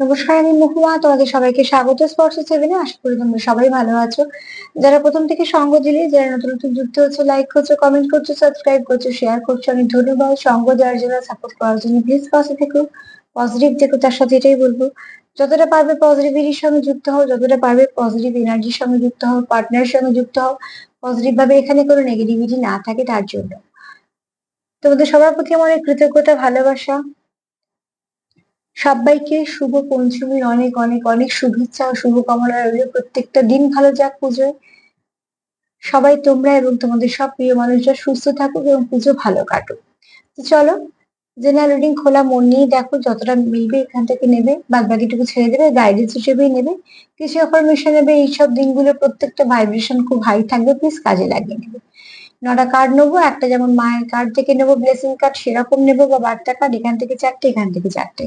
নমস্কার, আমি মহুয়া। তোমাদের সবাইকে স্বাগত। স্পর্শ সেভেনে আশা করি তোমরা সবাই ভালো আছো। যারা প্রথম থেকে সঙ্গ দিলে, যারা নতুন নতুন যুক্ত হচ্ছে লাইক করছ কমেন্ট করছ সাবস্ক্রাইব করছ শেয়ার করছ অনেক ধন্যবাদ। সঙ্গ দেওয়ার জন্য সাপোর্ট করার জন্য প্লিজ পাশে থেকো পজিটিভ থেকো, তার সাথে এটাই বলব। যতটা পারবে পজিটিভিটির সঙ্গে যুক্ত হও, যতটা পারবে পজিটিভ এনার্জির সঙ্গে যুক্ত হও পার্টনারের সঙ্গে যুক্ত হও পজিটিভ ভাবে এখানে কোনো নেগেটিভিটি না থাকে, তার জন্য। তোমাদের সবার প্রতি আমার কৃতজ্ঞতা, ভালোবাসা। সবাইকে শুভ পঞ্চমীর অনেক অনেক অনেক শুভেচ্ছা ও শুভকামনা রইল। প্রত্যেকটা দিন ভালো যাক পুজোয়। সবাই তোমরা এবং তোমাদের সব প্রিয় মানুষরা সুস্থ থাকুক এবং পুজো ভালো কাটুক। তো চলো, জেনারেল রিডিং খোলা, মন নিয়ে দেখো যতটা মিলবে এখান থেকে নেবে। বাদ বাকিটুকু ছেড়ে দেবে গাইডেন্স হিসেবেই নেবে। কিছু ইনফরমেশন নেবে, এইসব দিনগুলো প্রত্যেকটা ভাইব্রেশন খুব হাই থাকবে প্লিজ কাজে লাগিয়ে নেবে। নটা কার্ড নেব, একটা যেমন মায়ের কার্ড থেকে নেব ব্লেসিং কার্ড সেরকম নেব, বা বার্তা কার্ড এখান থেকে চারটে, এখান থেকে চারটে।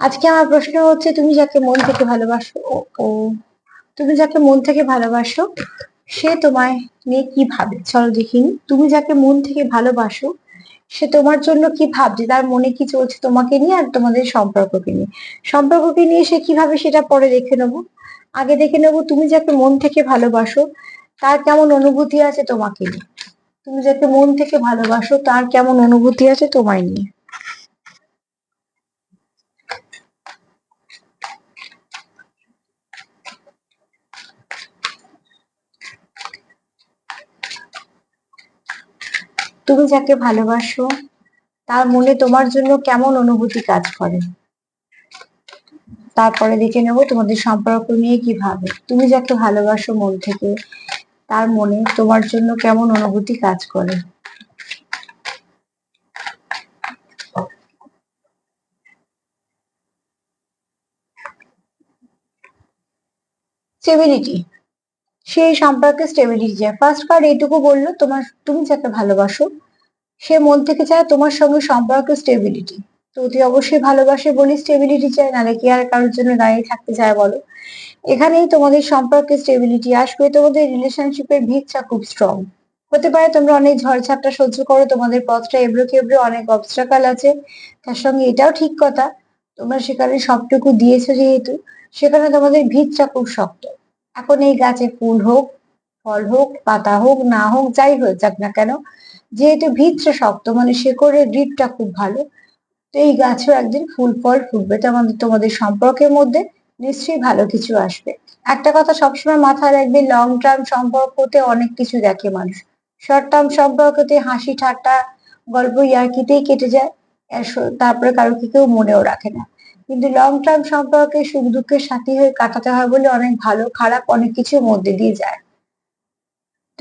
আজকে আমার প্রশ্ন হচ্ছে, তুমি যাকে মন থেকে ভালোবাসো, ও তুমি যাকে মন থেকে ভালোবাসো, সে তোমায় নিয়ে কি ভাবে? চলো দেখিনি তুমি যাকে মন থেকে ভালোবাসো, সে তোমার জন্য কি ভাবছে? তার মনে কি চলছে তোমাকে নিয়ে আর তোমাদের সম্পর্ককে নিয়ে? সম্পর্ককে নিয়ে সে কীভাবে সেটা পরে দেখে নেব? আগে দেখে নেব, তুমি যাকে মন থেকে ভালোবাসো তার কেমন অনুভূতি আছে তোমাকে নিয়ে? তুমি যাকে মন থেকে ভালোবাসো, তার কেমন অনুভূতি আছে তোমায় নিয়ে? তুমি যাকে ভালোবাসো, তার মনে তোমার জন্য কেমন অনুভূতি কাজ করে? তারপরে দেখে নেব তোমাদের সম্পর্ক নিয়ে কীভাবে। তুমি যাকে ভালোবাসো মন থেকে তার মনে তোমার জন্য কেমন অনুভূতি কাজ করে? স্টেবিলিটি সেই সম্পর্কে স্টেবিলিটি চায় ফার্স্ট কার্ড এইটুকু বলল, তোমার, তুমি যাকে ভালোবাসো, সে মন থেকে চায় তোমার সঙ্গে সম্পর্ক স্টেবিলিটি তো অতি অবশ্যই ভালোবাসে বলি স্টেবিলিটি চায় নাহলে কি আর কারোর জন্য দাঁড়িয়ে থাকতে চায় বলো? এখানেই তোমাদের সম্পর্কে স্টেবিলিটি আসবে, তোমাদের রিলেশনশিপের ভিতটা খুব স্ট্রং হতে পারে তোমরা অনেক ঝড়ঝাপটা সহ্য করো, তোমাদের পথটা এবড়ো খেবড়ো অনেক অবস্ট্রাকাল আছে। তার সঙ্গে এটাও ঠিক কথা, তোমরা সেখানে সবটুকু দিয়েছ যেহেতু, সেখানে তোমাদের ভিতটা খুব শক্ত। এখন এই গাছে ফুল হোক, ফল হোক, পাতা হোক, না হোক, যাই হয়ে যাক না কেন, যেহেতু ভিতটা শক্ত মানে শেকড়ের গ্রিপটা খুব ভালো তো এই গাছেও একদিন ফুল ফল ফুটবে। তো আমাদের, তোমাদের সম্পর্কের মধ্যে নিশ্চয়ই ভালো কিছু আসবে। একটা কথা সবসময় মাথায় রাখবে লং টার্ম সম্পর্কতে অনেক কিছু দেখে মানুষ। শর্ট টার্ম সম্পর্কতে হাসি, ঠাট্টা, গল্প ইয়ার্কিতেই কেটে যায় তারপরে কারও কি কেউ মনেও রাখে না। কিন্তু লং টার্ম সম্পর্কে সুখ দুঃখের সাথী হয়ে কাটাতে হয় বলে অনেক ভালো, খারাপ অনেক কিছুর মধ্যে দিয়ে যায়।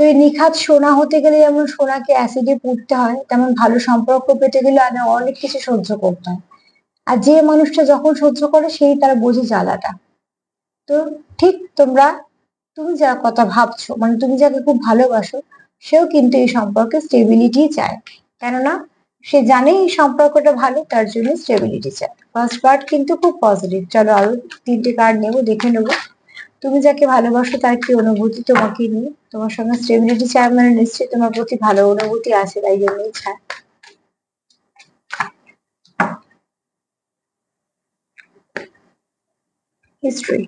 তো এই নিখাত সোনা হতে গেলে যেমন সোনাকে অ্যাসিডে পুড়তে হয়, তেমন ভালো সম্পর্ক পেতে গেলে আগে অনেক কিছু সহ্য করতে হয়। আর যে মানুষটা যখন সহ্য করে, সেই তার বোঝে জ্বালাটা। তো ঠিক তোমরা, তুমি যা কথা ভাবছ মানে তুমি যাকে খুব ভালোবাসো, সেও কিন্তু এই সম্পর্কে স্টেবিলিটি চায়। কেননা, সে জানে এই সম্পর্কটা ভালো, তার জন্য স্টেবিলিটি চায়। ফার্স্ট পার্ট কিন্তু খুব পজিটিভ চলো আরও তিনটে কার্ড নেব, দেখে নেব। তুমি যাকে ভালোবাসো তার কি অনুভূতি তোমাকে নিয়ে। তোমার সঙ্গে স্টেবিলিটি চায় মানে নিশ্চয়ই তোমার প্রতি ভালো অনুভূতি আছে, তাই জন্যই চায়। হিস্ট্রি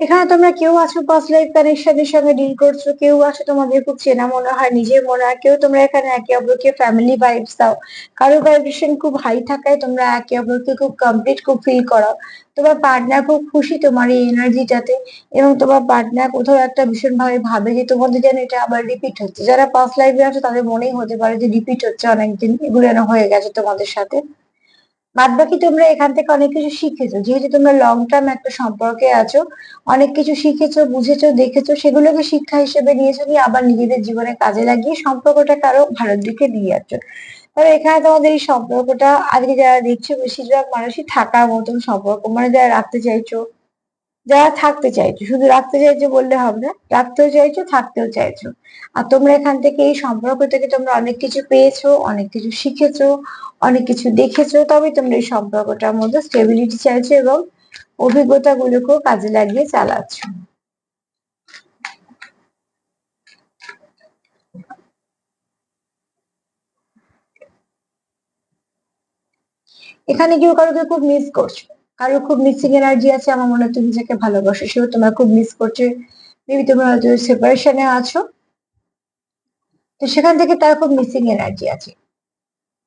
এখানে তোমরা কেউ আছো পাস লাইফ কানেকশনের সঙ্গে ডিল করছ, কেউ আছো তোমাদের খুব চেনা মনে হয়, নিজের মনে হয়, কেউ তোমরা এখানে একে অপরকে ফ্যামিলি ভাইবস দাও। কারও ভাইব্রেশন খুব হাই থাকায় তোমরা একে অপরকে খুব কমপ্লিট খুব ফিল করাও। তোমার পার্টনার খুব খুশি তোমার এই এনার্জিটাতে এবং তোমার পার্টনার কোথাও একটা ভীষণ ভাবে যে তোমাদের যেন এটা আবার রিপিট হচ্ছে। যারা পাস লাইফে আছো তাদের মনেই হতে পারে যে রিপিট হচ্ছে অনেকদিন, এগুলো যেন হয়ে গেছে তোমাদের সাথে। বাদ বাকি তোমরা এখান থেকে অনেক কিছু শিখেছো। যেহেতু তোমরা লং টার্ম একটা সম্পর্কে আছো, অনেক কিছু শিখেছো, বুঝেছ, দেখেছ, সেগুলোকে শিক্ষা হিসেবে নিয়েছো নিয়ে আবার নিজেদের জীবনে কাজে লাগিয়ে সম্পর্কটাকে আরও ভালোর দিকে নিয়ে যাচ্ছ। তবে এখানে তোমাদের এই সম্পর্কটা আজকে যারা দেখছ, বেশিরভাগ মানুষই থাকার মতন সম্পর্ক। মানে যারা রাখতে চাইছো যারা থাকতে চাইছো, শুধু রাখতে চাইছো বললে হবে না, রাখতেও চাইছো, থাকতেও চাইছো। আর তোমরা এখান থেকে এই সম্পর্ক থেকে তোমরা অনেক কিছু পেয়েছ, অনেক কিছু শিখেছো, অনেক কিছু দেখেছ তবে তোমরা এই সম্পর্কটার মধ্যে স্টেবিলিটি চাইছো এবং অভিজ্ঞতা গুলোকেও কাজে লাগিয়ে চালাচ্ছ। এখানে কেউ কারোকে খুব মিস করছ। কারোর খুব মিসিং এনার্জি আছে আমার মনে হয় তুমি যাকে ভালোবাসো সেও তোমার খুব মিস করছে। মেবি তোমরা হয়তো সেপারেশনে আছো। তো সেখান থেকে তার খুব মিসিং এনার্জি আছে।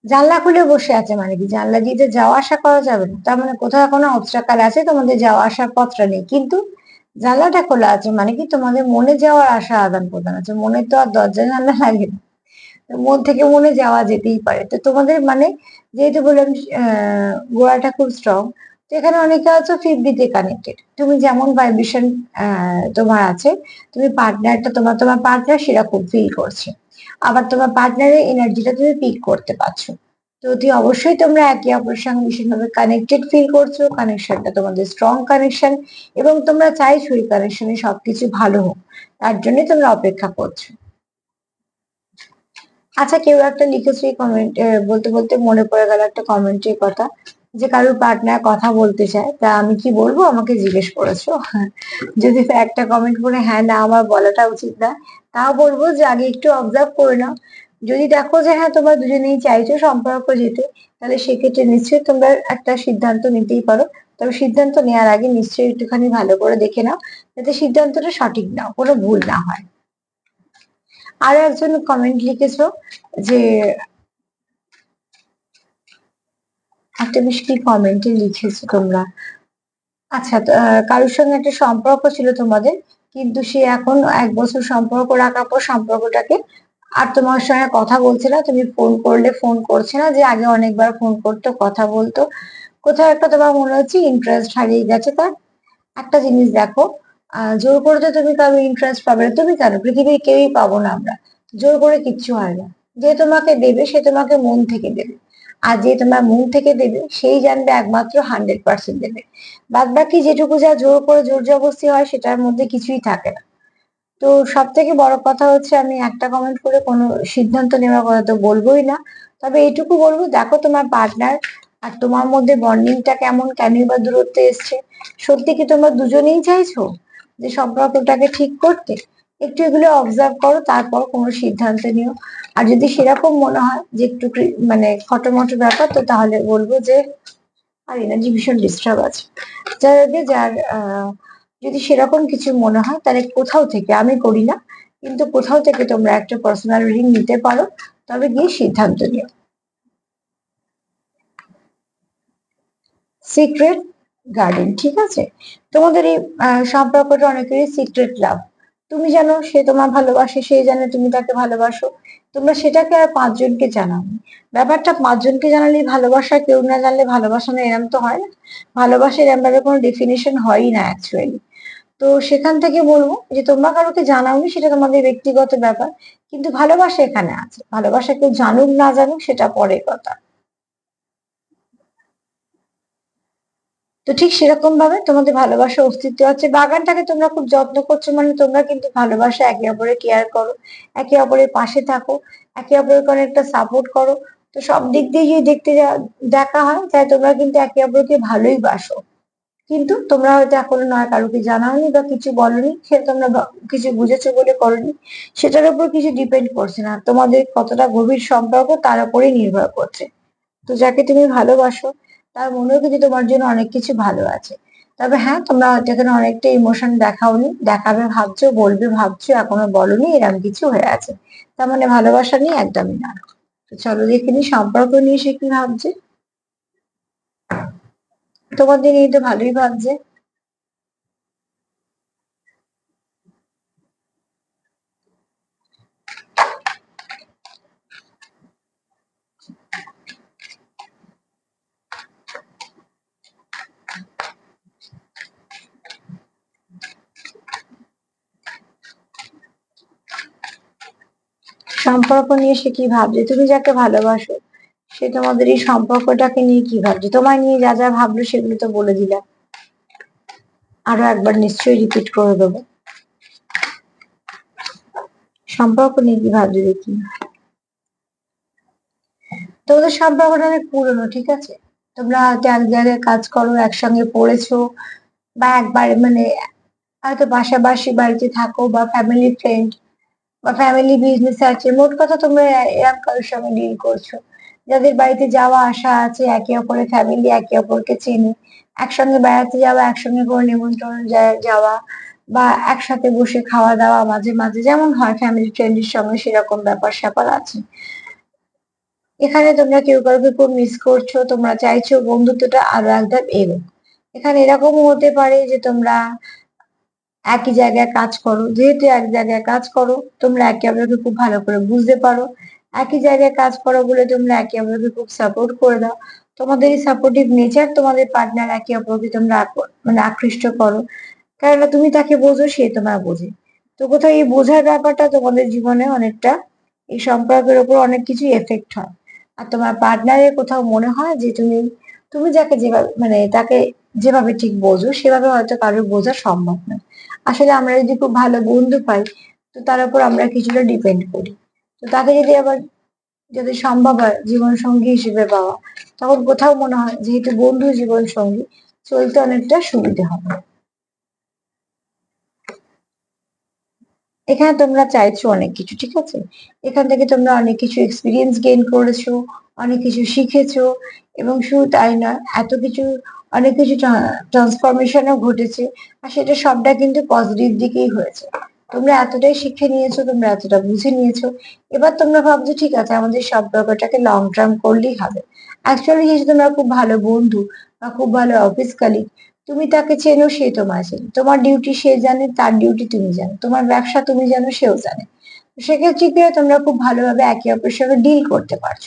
জানলা খুলে বসে আছে মানে কি? জানলা দিয়ে যে যাওয়া আসা করা যাবে না। তার মানে কোথাও কোনো অবস্ট্রাকাল আছে তোমাদের যাওয়া আসার পথটা নেই। কিন্তু জানলাটা খোলা আছে মানে কি? তোমাদের মনে যাওয়ার আশা আদান প্রদান আছে। মনে তো আর দরজা জানলা লাগে না। মন থেকে মনে যাওয়া যেতেই পারে। তো তোমাদের মানে যেহেতু বললাম আহ, গোড়াটা খুব স্ট্রং এখানে অনেকে আছো ফিফটিতে কানেক্টেড তুমি যেমন ভাইব্রেশন তোমার আছে, তুমি পার্টনারটা তোমার তোমার পার্টনার সেরকম ফিল করছে। আবার তোমার পার্টনারের এনার্জিটা তুমি পিক করতে পারছ। তো অতি অবশ্যই তোমরা একে অপরের সঙ্গে ভীষণভাবে কানেক্টেড ফিল করছ কানেকশনটা তোমাদের স্ট্রং কানেকশন এবং তোমরা চাইছো এই কানেকশনে সবকিছু ভালো হোক। তার জন্য তোমরা অপেক্ষা করছ। আচ্ছা কেউ একটা লিখেছে কমেন্ট বলতে বলতে মনে পড়ে গেল একটা কমেন্টের কথা। যে কারোর পার্টনার কথা বলতে চায়, তা আমি কি বলব? আমাকে জিজ্ঞেস করেছ। যদি একটা কমেন্ট করে হ্যাঁ না, আমার বলাটা উচিত না, তাও বলব যে আগে একটু অবজার্ভ করে নাও। যদি দেখো যে হ্যাঁ তোমরা দুজনেই চাইছো সম্পর্ক যেতে তাহলে সেক্ষেত্রে নিশ্চয়ই তোমরা একটা সিদ্ধান্ত নিতেই পারো। তবে সিদ্ধান্ত নেওয়ার আগে নিশ্চয়ই একটুখানি ভালো করে দেখে নাও, যাতে সিদ্ধান্তটা সঠিক নাও, কোনো ভুল না হয়। আর একজন কমেন্ট লিখেছো যে একটা বেশ কি কমেন্টে লিখেছো তোমরা? আচ্ছা কারোর সঙ্গে একটা সম্পর্ক ছিল তোমাদের? কিন্তু সে এখন এক বছর সম্পর্ক রাখার পর সম্পর্কটাকে আর তোমার সঙ্গে কথা বলছে না। তুমি ফোন করলে ফোন করছে না যে আগে অনেকবার ফোন করতো, কথা বলতো। কোথাও একটা তোমার মনে হচ্ছে ইন্টারেস্ট হারিয়ে গেছে তার। একটা জিনিস দেখো জোর করে তো তুমি কারও ইন্টারেস্ট পাবে তুমি কেন? পৃথিবীর কেউই পাবো না আমরা। জোর করে কিচ্ছু হয় না। যে তোমাকে দেবে সে তোমাকে মন থেকে দেবে। আর যে তোমার মন থেকে দেবে, সেই জানবে একমাত্র হান্ড্রেড পার্সেন্ট দেবে। বাদ বাকি যেটুকু যা জোর করে জোর জবরদস্তি হয়, সেটার মধ্যে কিছুই থাকে না। তো সব থেকে বড় কথা হচ্ছে, আমি একটা কমেন্ট করে কোনো সিদ্ধান্ত নেওয়ার কথা তো বলবোই না। তবে এটুকু বলব, দেখো তোমার পার্টনার আর তোমার মধ্যে বন্ডিংটা কেমন, কেনই বা দূরত্বে এসছে। সত্যি কি তোমরা দুজনেই চাইছো যে সম্পর্কটাকে ঠিক করতে? একটু এগুলো অবজার্ভ করো তারপর কোনো সিদ্ধান্ত নিও। আর যদি সেরকম মনে হয় যে একটু মানে খটোমটো ব্যাপার, তো তাহলে বলব যে, আর এনার্জি ভীষণ ডিস্টার্ব আছে। যার আগে যার যদি সেরকম কিছু মনে হয়, তাহলে কোথাও থেকে, আমি করি না, কিন্তু কোথাও থেকে তোমরা একটা পার্সোনাল রিডিং নিতে পারো, তবে গিয়ে সিদ্ধান্ত নিও। সিক্রেট গার্ডেন ঠিক আছে? তোমাদের এই সম্পর্কটা অনেকেরই সিক্রেট লাভ তুমি জানো সে তোমার ভালোবাসে সে জানে তুমি তাকে ভালোবাসো। তোমরা সেটাকে আর পাঁচজনকে জানাও ব্যাপারটা পাঁচজনকে জানালেই ভালোবাসা, কেউ না জানলে ভালোবাসা না, এরম তো হয় না। ভালোবাসা এরম ভাবে কোনো ডেফিনেশন হয়ই না অ্যাকচুয়ালি তো সেখান থেকে বলব যে, তোমরা কারোকে জানাওনি সেটা তোমাদের ব্যক্তিগত ব্যাপার। কিন্তু ভালোবাসা এখানে আছে। ভালোবাসা কেউ জানুক, না জানুক, সেটা পরের কথা। তো ঠিক সেরকম ভাবে তোমাদের ভালোবাসা, অস্তিত্ব আছে। বাগানটাকে তোমরা খুব যত্ন করছ মানে তোমরা কিন্তু ভালোবাসা একে অপরের কেয়ার করো, একে অপরের পাশে থাকো, একে অপরের অপরকে অনেকটা সাপোর্ট করো। তো সব দিক দিয়ে যদি দেখতে দেখা হয় তাই তোমরা কিন্তু একে অপরকে ভালোই বাসো। কিন্তু তোমরা হয়তো এখনও নয় কারোকে জানাওনি বা কিছু বলনি, সে তোমরা কিছু বুঝেছ বলে করনি। সেটার উপর কিছু ডিপেন্ড করছে না। তোমাদের কতটা গভীর সম্পর্ক তার উপরেই নির্ভর করছে। তো যাকে তুমি ভালোবাসো তার মনে মনেও কিন্তু তোমার জন্য অনেক কিছু ভালো আছে। তবে হ্যাঁ তোমরা হয়তো এখানে অনেকটা ইমোশন দেখাওনি, দেখাবে ভাবছ, বলবে ভাবছ, এখনও বলনি এরকম কিছু হয়ে আছে। তার মানে ভালোবাসা নিয়ে একদমই না। তো চলো দেখে নি সম্পর্ক নিয়ে সে কি ভাবছে। তোমাদের এই তো ভালোই ভাবছে। সম্পর্ক নিয়ে সে কি ভাবছে? তুমি যাকে ভালোবাসো, সে তোমাদের এই সম্পর্কটাকে নিয়ে কি ভাবছে? তোমায় নিয়ে যা যা ভাবলো সেগুলো তো বলে দিলাম আরও একবার নিশ্চয়ই রিপিট করে দেবো। সম্পর্ক নিয়ে কি ভাবছে দেখি। তোমাদের সম্পর্কটা অনেক পুরনো, ঠিক আছে? তোমরা হয়তো এক জায়গায় কাজ করো, একসঙ্গে পড়েছো, বা একবার মানে হয়তো পাশাপাশি বাড়িতে থাকো, বা ফ্যামিলি ফ্রেন্ড বা ফ্যামিলি বিজনেস আছে, মোট কথা তোমরা এরকম কারোর সঙ্গে ডিল করছ। যাদের বাড়িতে যাওয়া আসা আছে, একে অপরের ফ্যামিলি একে অপরকে চেনে। একসঙ্গে বেড়াতে যাওয়া, একসঙ্গে কোনো নিমন্ত্রণ যাওয়া বা একসাথে বসে খাওয়া দাওয়া মাঝে মাঝে যেমন হয় ফ্যামিলি ফ্রেন্ডের সঙ্গে সেরকম ব্যাপার স্যাপার আছে। এখানে তোমরা কেউ কাউকে খুব মিস করছ, তোমরা চাইছো বন্ধুত্বটা আরও একদম এগো এখানে এরকমও হতে পারে যে তোমরা একই জায়গায় কাজ করো, যেহেতু এক জায়গায় কাজ করো, তোমরা একে অপরকে খুব ভালো করে বুঝতে পারো। একই জায়গায় কাজ করো বলে তোমরা একে অপরকে খুব সাপোর্ট করে দাও। তোমাদের এই সাপোর্টিভ নেচার তোমাদের পার্টনার একে অপরকে তোমরা মানে আকৃষ্ট করো। কেননা তুমি তাকে বোঝো, সে তোমার বোঝে। তো কোথাও এই বোঝার ব্যাপারটা তোমাদের জীবনে অনেকটা এই সম্পর্কের ওপর অনেক কিছু এফেক্ট হয়। আর তোমার পার্টনারের কোথাও মনে হয় যে তুমি তুমি যাকে যেভাবে মানে তাকে যেভাবে ঠিক বোঝো, সেভাবে হয়তো কারোর বোঝা সম্ভব নয়। আসলে আমরা যদি খুব ভালো বন্ধু পাই, তো তার উপর আমরা কিছুটা ডিপেন্ড করি। তো তাকে যদি আবার যদি সম্ভব হয় জীবন সঙ্গী হিসেবে পাওয়া, তখন কোথাও মনে হয় যেহেতু বন্ধু জীবন সঙ্গী চলতে অনেকটা সুবিধে হবে। এখানে তোমরা চাইছো অনেক কিছু, ঠিক আছে? এখান থেকে তোমরা অনেক কিছু এক্সপিরিয়েন্স গেইন করেছ, অনেক কিছু শিখেছো, এবং শুধু তাই না, এত কিছু অনেক কিছু ট্রান্সফরমেশনও ঘটেছে, আর সেটা সবটা কিন্তু পজিটিভ দিকেই হয়েছে। তোমরা এতটাই শিখে নিয়েছো, তোমরা এতটা বুঝে নিয়েছো। এবার তোমরা ভাবছ, ঠিক আছে, আমাদের সম্পর্কটাকে লং টার্ম করলেই হবে। অ্যাকচুয়ালি যেহেতু তোমরা খুব ভালো বন্ধু বা খুব ভালো অফিস কালিগ তুমি তাকে চেনো, সে তোমায় চেনে। তোমার ডিউটি সে জানে, তার ডিউটি তুমি জানো। তোমার ব্যবসা তুমি জানো, সেও জানে। সেক্ষেত্রে তোমরা খুব ভালোভাবে একে অপরের সঙ্গে ডিল করতে পারছ।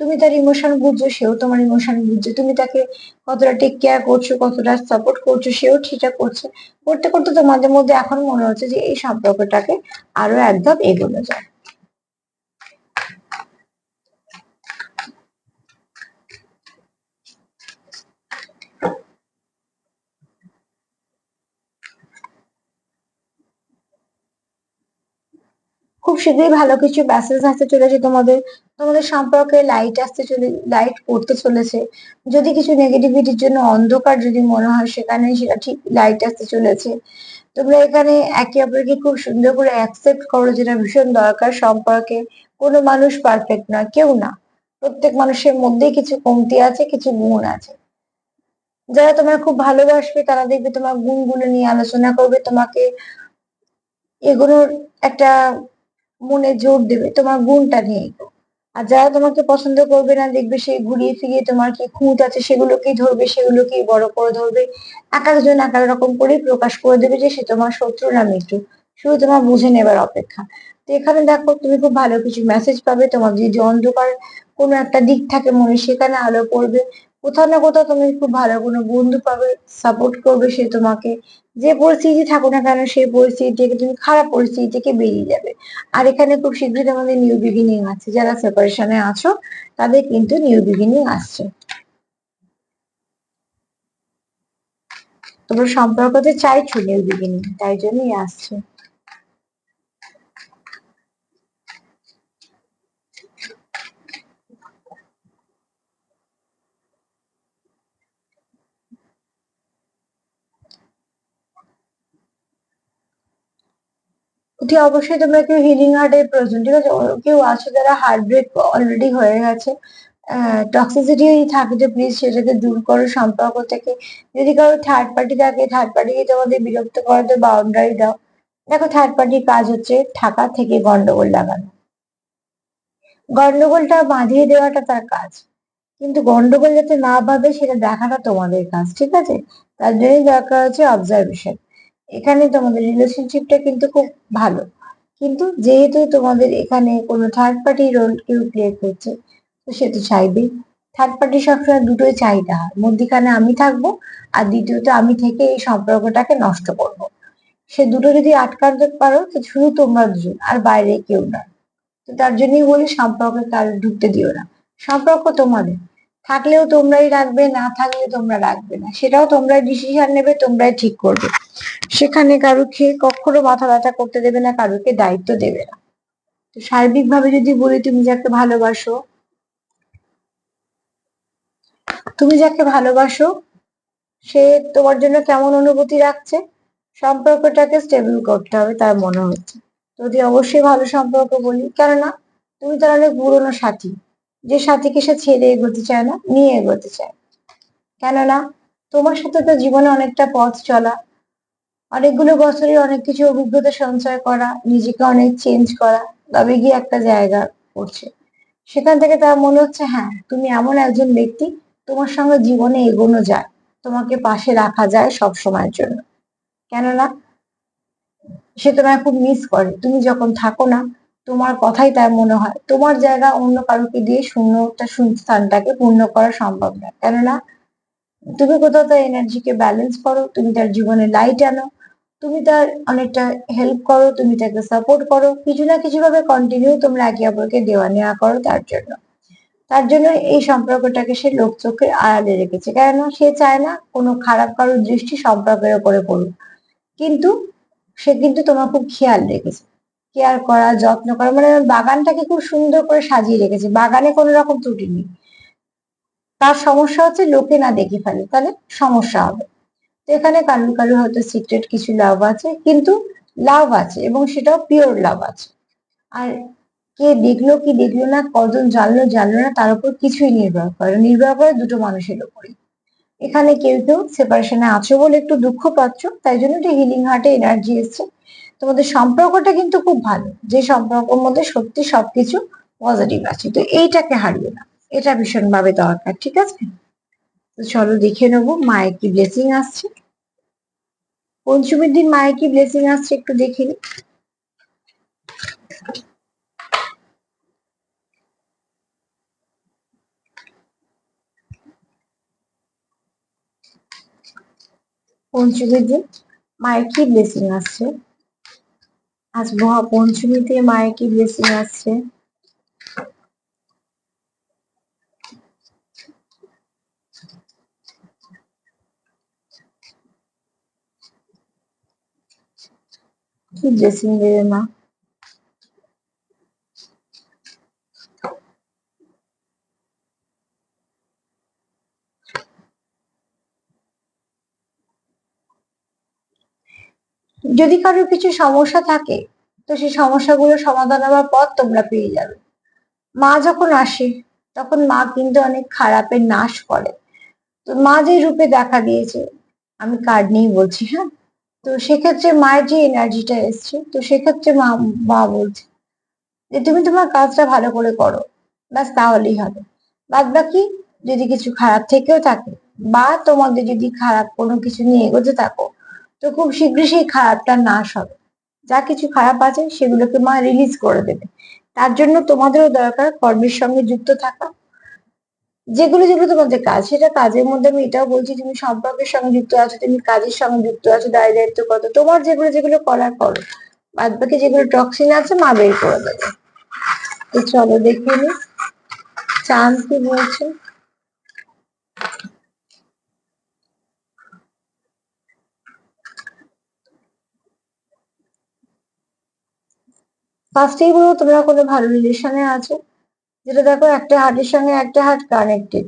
তুমি তার ইমোশন বুঝছ, সেও তোমার ইমোশন বুঝছে। তুমি তাকে কতটা টেক কেয়ার করছ, কতটা সাপোর্ট করছ, সেও ঠিকঠাক করছে। করতে করতে তোমাদের মধ্যে এখন মনে হচ্ছে যে এই সম্পর্কটাকে আরও একদম এগোনো যায়। খুব শীঘ্রই ভালো কিছু মেসেজ আসতে চলেছে তোমাদের। তোমাদের সম্পর্কে লাইট আসতে চলে লাইট পড়তে চলেছে। যদি কিছু নেগেটিভিটির জন্য অন্ধকার যদি মনে হয়, সেখানে সেটা ঠিক লাইট আসতে চলেছে। তোমরা এখানে একে অপরকে খুব সুন্দর করে অ্যাকসেপ্ট করো যেটা ভীষণ দরকার সম্পর্কে। কোনো মানুষ পারফেক্ট নয়, কেউ না। প্রত্যেক মানুষের মধ্যেই কিছু কমতি আছে, কিছু গুণ আছে। যারা তোমার খুব ভালোবাসবে, তারা দেখবে তোমার গুণগুলো নিয়ে আলোচনা করবে, তোমাকে এগুলোর একটা মনে জোর দেবে, তোমার গুণটা নিয়ে। আর যারা তোমাকে পছন্দ করবে না, দেখবে সেই ঘুরিয়ে ফিরিয়ে তোমার কি খুঁত আছে সেগুলোকেই ধরবে, সেগুলোকেই বড় করে ধরবে। এক একজন এক এক রকম করেই প্রকাশ করে দেবে যে সে তোমার শত্রু না মিত্র। শুধু তোমার বুঝে নেবার অপেক্ষা। তো এখানে দেখো, তুমি খুব ভালো কিছু মেসেজ পাবে। তোমার যদি অন্ধকার কোনো একটা দিক থাকে মনে, সেখানে আলো পড়বে। কোথাও না কোথাও তুমি খুব ভালো কোনো বন্ধু পাবে সাপোর্ট করবে, সে তোমাকে যে পরিস্থিতি থাকো না কেন সেই পরিস্থিতি থেকে তুমি খারাপ পরিস্থিতি থেকে বেরিয়ে যাবে। আর এখানে খুব শীঘ্রই তোমাদের নিউ বিগিনিং আছে, যারা সেপারেশনে আছো, তাদের কিন্তু নিউ বিগিনিং আসছে। তোমরা সম্পর্কতে চাইছো নিউ বিগিনিং তাই জন্যই আসছে। এটি অবশ্যই তোমরা কেউ হিলিং হার্টের প্রয়োজন, ঠিক আছে? কেউ আছে যারা হার্ট ব্রেক অলরেডি হয়ে গেছে টক্সিসিটি থাকে যে প্লিজ সেটাকে দূর করো, সম্পর্ক থেকে। যদি কারও থার্ড পার্টি থাকে থার্ড পার্টিকে তোমাদের বিরক্ত করাতে বাউন্ডারি দাও। দেখো থার্ড পার্টির কাজ হচ্ছে থাকা থেকে গন্ডগোল লাগানো। গন্ডগোলটা বাঁধিয়ে দেওয়াটা তার কাজ। কিন্তু গন্ডগোল যাতে না বাঁধে সেটা দেখাটা তোমাদের কাজ, ঠিক আছে? তার জন্যই দরকার হচ্ছে অবজারভেশন এখানে তোমাদের রিলেশনশিপটা কিন্তু খুব ভালো। কিন্তু যেহেতু তোমাদের এখানে কোনো থার্ড পার্টি রোল কেউ প্লে করছে, তো সে তো চাইবেই। থার্ড পার্টি সবসময় দুটোই চাহিদা হয় মধ্যিখানে আমি থাকব আর দ্বিতীয়ত আমি থেকে এই সম্পর্কটাকে নষ্ট করব। সে দুটো যদি আটকাতে পারো, তো শুধু তোমরা দুজন, আর বাইরে কেউ না। তো তার জন্যই বলি সম্পর্কে কার ঢুকতে দিও না। সম্পর্ক তোমাদের। থাকলেও তোমরাই রাখবে, না থাকলে তোমরা রাখবে না। সেটাও তোমরাই ডিসিশন নেবে, তোমরাই ঠিক করবে। সেখানে কারুকে কখনো মাথা ব্যথা করতে দেবে না, কারুকে দায়িত্ব দেবে না। তো সার্বিকভাবে যদি বলি, তুমি যাকে ভালোবাসো, তুমি যাকে ভালোবাসো, সে তোমার জন্য কেমন অনুভূতি রাখছে? সম্পর্কটাকে স্টেবল করতে হবে, তার মনে হচ্ছে। যদি অবশ্যই ভালো সম্পর্ক বলি, কেননা তুমি তার অনেক পুরনো সাথী। যে সাথীকে সে ছেড়ে এগোতে চায় না, নিয়ে এগোতে চায়। কেননা, তোমার সাথে তো জীবনে অনেকটা পথ চলা, অনেকগুলো বছরের অনেক কিছু অভিজ্ঞতা সঞ্চয় করা, নিজেকে অনেক চেঞ্জ করা, তবে গিয়ে একটা জায়গা করছে। সেখান থেকে তার মনে হচ্ছে হ্যাঁ তুমি এমন একজন ব্যক্তি, তোমার সঙ্গে জীবনে এগোনো যায়, তোমাকে পাশে রাখা যায় সব সময়ের জন্য। কেননা, সে তোমায় খুব মিস করে। তুমি যখন থাকো না তোমার কথাই তার মনে হয়। তোমার জায়গা অন্য কারোকে দিয়ে শূন্যটা স্থানটাকে পূর্ণ করা সম্ভব না। কেননা, তুমি কোথাও তার এনার্জিকে ব্যালেন্স করো, তুমি তার জীবনে লাইট আনো, তুমি তার অনেকটা হেল্প করো, তুমি তাকে সাপোর্ট করো, কিছু না কিছু ভাবে কন্টিনিউ তোমরা একে অপরকে দেওয়া নেওয়া করো তার জন্য। তার জন্য এই সম্পর্কটাকে সে লোক চোখের আড়ালে রেখেছে। কেননা, সে চায় না কোনো খারাপ কারোর দৃষ্টি সম্পর্কের ওপরে পড়ুক। কিন্তু সে কিন্তু তোমার খুব খেয়াল রেখেছে। কেয়ার করা, যত্ন করা মানে বাগানটাকে খুব সুন্দর করে সাজিয়ে রেখেছে। বাগানে কোনো রকম ত্রুটি নেই। তার সমস্যা হচ্ছে লোকে না দেখে ফেলে, তাহলে সমস্যা হবে। তো এখানে কারুর কারুর হয়তো সিক্রেট কিছু লাভ আছে, কিন্তু লাভ আছে এবং সেটাও পিওর লাভ আছে। আর কে দেখল, কি দেখল না, কজন জানলো জানলো না, তার উপর কিছুই নির্ভর করে নির্ভর করে দুটো মানুষের উপরে এখানে কেউ কেউ সেপারেশনে আছো বলে একটু দুঃখ পাচ্ছ, তাই জন্য একটা হিলিং হার্টে এনার্জি এসছে। তোমাদের সম্পর্কটা কিন্তু খুব ভালো। যে সম্পর্কের মধ্যে সত্যি সবকিছু পজিটিভ আছে। তো এইটাকে হারিয়ে না। এটা ভীষণ ভাবে দরকার, ঠিক আছে? তো চলো দেখে নেব, মায়ের কি ব্লেসিং আসছে। পঞ্চমীর দিন মায়ের কি ব্লেসিং আসছে একটু দেখে নি। পঞ্চমীর দিন মায়ের কি ব্লেসিং আসছে? আজ মহা পঞ্চমীতে মায়ের কি ব্লেসিং আসছে। কি ব্লেসিং দেবে মা? যদি কারোর কিছু সমস্যা থাকে, তো সেই সমস্যাগুলো সমাধান হওয়ার পর তোমরা পেয়ে যাবে। মা যখন আসে, তখন মা কিন্তু অনেক খারাপের নাশ করে। তো মা যে রূপে দেখা দিয়েছে, আমি কার্ড নিয়েই বলছি হ্যাঁ? তো সেক্ষেত্রে মায়ের যে এনার্জিটা এসছে, তো সেক্ষেত্রে মা মা বলছে যে, তুমি তোমার কাজটা ভালো করে করো। ব্যাস, তাহলেই হবে। বাদ বাকি যদি কিছু খারাপ থেকেও থাকে, বা তোমাদের যদি খারাপ কোনো কিছু নিয়ে এগোতে থাকো তো খুব শীঘ্রই সেই খারাপটা নাশ হবে। যা কিছু খারাপ আছে সেগুলোকে মা রিলিজ করে দেবে। তার জন্য তোমাদেরও দরকার কর্মের সঙ্গে যুক্ত থাকা। যেগুলো যেগুলো তোমাদের কাজ, সেটা কাজের মধ্যে আমি এটাও বলছি, তুমি সম্পর্কের সঙ্গে যুক্ত আছো, তুমি কাজের সঙ্গে যুক্ত আছো, দায় দায়িত্ব কত, তোমার যেগুলো যেগুলো করার করো। বাদ বাকি যেগুলো টক্সিন আছে মা বের করে দেবে। তো চলো দেখে নি। চাঁদ কি বলছে। ফার্স্টেই বলব তোমরা কোনো ভালো রিলেশনে আছো? যেটা দেখো একটা হার্টের সঙ্গে একটা হার্ট কানেক্টেড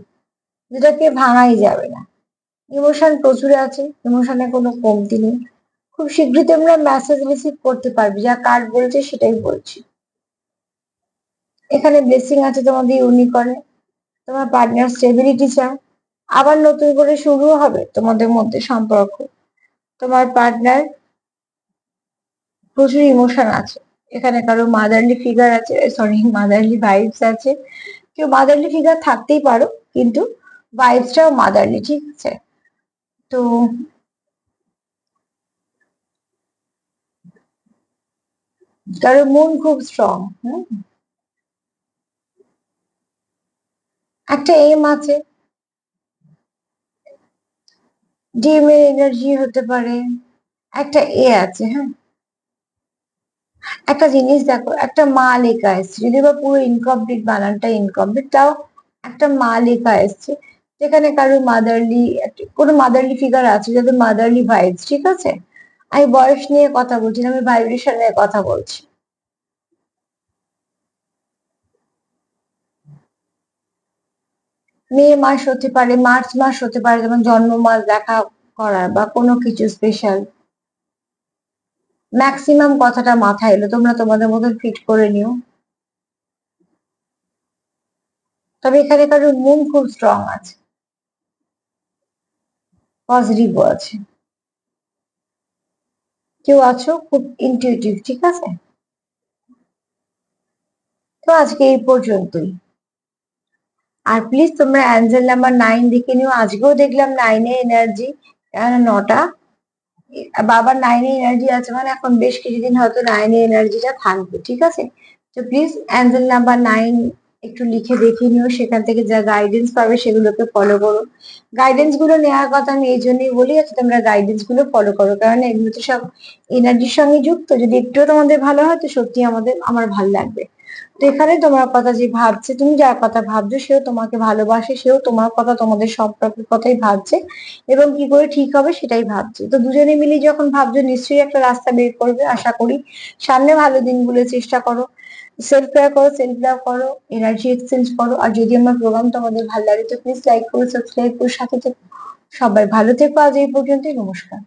যেটাকে ভাঙাই যাবে না। ইমোশন প্রচুর আছে ইমোশনে কোনো কমতি নেই। খুব শীঘ্রই তোমরা মেসেজ রিসিভ করতে পারবে, যা কার্ড বলছে সেটাই বলছি। এখানে ব্লেসিং আছে তোমাদের ইউনিকর্নে তোমার পার্টনার স্টেবিলিটি চায় আবার নতুন করে শুরু হবে তোমাদের মধ্যে সম্পর্ক। তোমার পার্টনার প্রচুর ইমোশন আছে। এখানে কারও মাদারলি ফিগার আছে সরি মাদারলি ভাইবস আছে। কেউ মাদারলি ফিগার থাকতেই পারো, কিন্তু ভাইবসটাও মাদারলি ঠিক আছে? তো কারও মন খুব স্ট্রং হুম? একটা এম আছে। ডিমের এনার্জি হতে পারে। একটা এ আছে হ্যাঁ? একটা জিনিস দেখো, একটা মা লেখা এসছে যদি বা পুরো ইনকমপ্লিট বানানটা ইনকমপ্লিট তাও একটা মা লেখা এসছে যেখানে কারও মাদারলি কোনো মাদারলি ফিগার আছে যাদের মাদারলি ভাইবস ঠিক আছে? আমি বয়স নিয়ে কথা বলছি না, আমি ভাইব্রেশন নিয়ে কথা বলছি। মে মাস হতে পারে, মার্চ মাস হতে পারে, যেমন জন্ম মাস দেখা করার বা কোনো কিছু স্পেশাল ম্যাক্সিমাম কথাটা মাথায় এলো, তোমরা তোমাদের মতন ফিট করে নিও। তবে এখানে কারোর মন খুব স্ট্রং আছে। পজিটিভও আছে। কেউ আছো? খুব ইনটিউটিভ ঠিক আছে? তো আজকে এই পর্যন্তই। আর প্লিজ তোমরা অ্যাঞ্জেল নাম্বার নাইন দেখে নিও। আজকেও দেখলাম নাইনে এনার্জি নটা। বাবার নাইনে এনার্জি আছে মানে এখন বেশ কিছুদিন হয়তো নাইনে এনার্জিটা থাকবে, ঠিক আছে? তো প্লিজ অ্যাঞ্জেল নাম্বার নাইন একটু লিখে দেখে নিও, সেখান থেকে যা গাইডেন্স পাবে সেগুলোকে ফলো করো। গাইডেন্সগুলো নেওয়ার কথা আমি এই জন্যই বলি যাতে তোমরা গাইডেন্সগুলো ফলো করো, কারণ এগুলো তো সব এনার্জির সঙ্গে যুক্ত। যদি একটুও তোমাদের ভালো হয় তো সত্যি আমাদের, আমার ভালো লাগবে। তো এখানে তোমার কথা যে ভাবছে, তুমি যার কথা ভাবছ, সেও তোমাকে ভালোবাসে, সেও তোমার কথা তোমাদের সম্পর্কের কথাই ভাবছে এবং কি করে ঠিক হবে সেটাই ভাবছে। তো দুজনে মিলে যখন ভাবছ, নিশ্চয়ই একটা রাস্তা বের করবে, আশা করি। সামনে ভালো দিনগুলো চেষ্টা করো। সেলফ কেয়ার করো সেলফ লাভ করো এনার্জি এক্সচেঞ্জ করো। আর যদি আমার প্রোগ্রাম তোমাদের ভালো লাগে, তো প্লিজ লাইক করো সাবস্ক্রাইব করো, সাথে থেকো। সবাই ভালো থেকো আজ এই পর্যন্তই, নমস্কার।